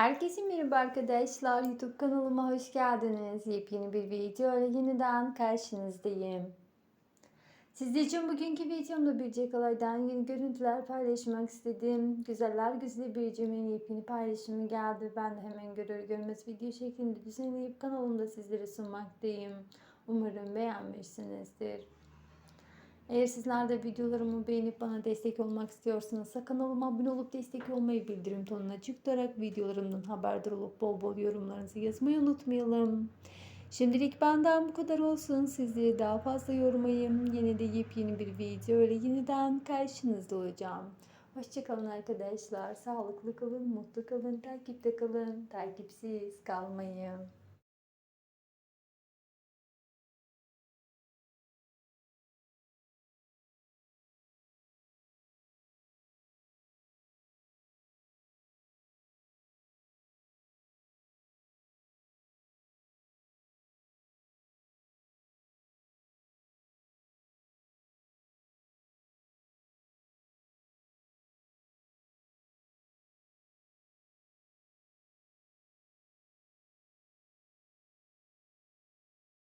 Herkese merhaba arkadaşlar. YouTube kanalıma hoş geldiniz. Yepyeni bir video ile yeniden karşınızdayım. Sizler için bugünkü videomda bir Cekalay'dan yeni görüntüler paylaşmak istedim. Güzeller güzeli bir Cem'in yepyeni paylaşımı geldi. Ben de hemen görür görmez video şeklinde düzenleyip kanalımda sizlere sunmaktayım. Umarım beğenmişsinizdir. Eğer sizler de videolarımı beğenip bana destek olmak istiyorsanız kanalıma abone olup destek olmayı bildirim tonuna açık tutarak videolarımdan haberdar olup bol bol yorumlarınızı yazmayı unutmayalım. Şimdilik benden bu kadar olsun. Sizleri daha fazla yormayayım. Yine de yepyeni bir video ile yeniden karşınızda olacağım. Hoşçakalın arkadaşlar. Sağlıklı kalın, mutlu kalın, takipte kalın, takipsiz kalmayın.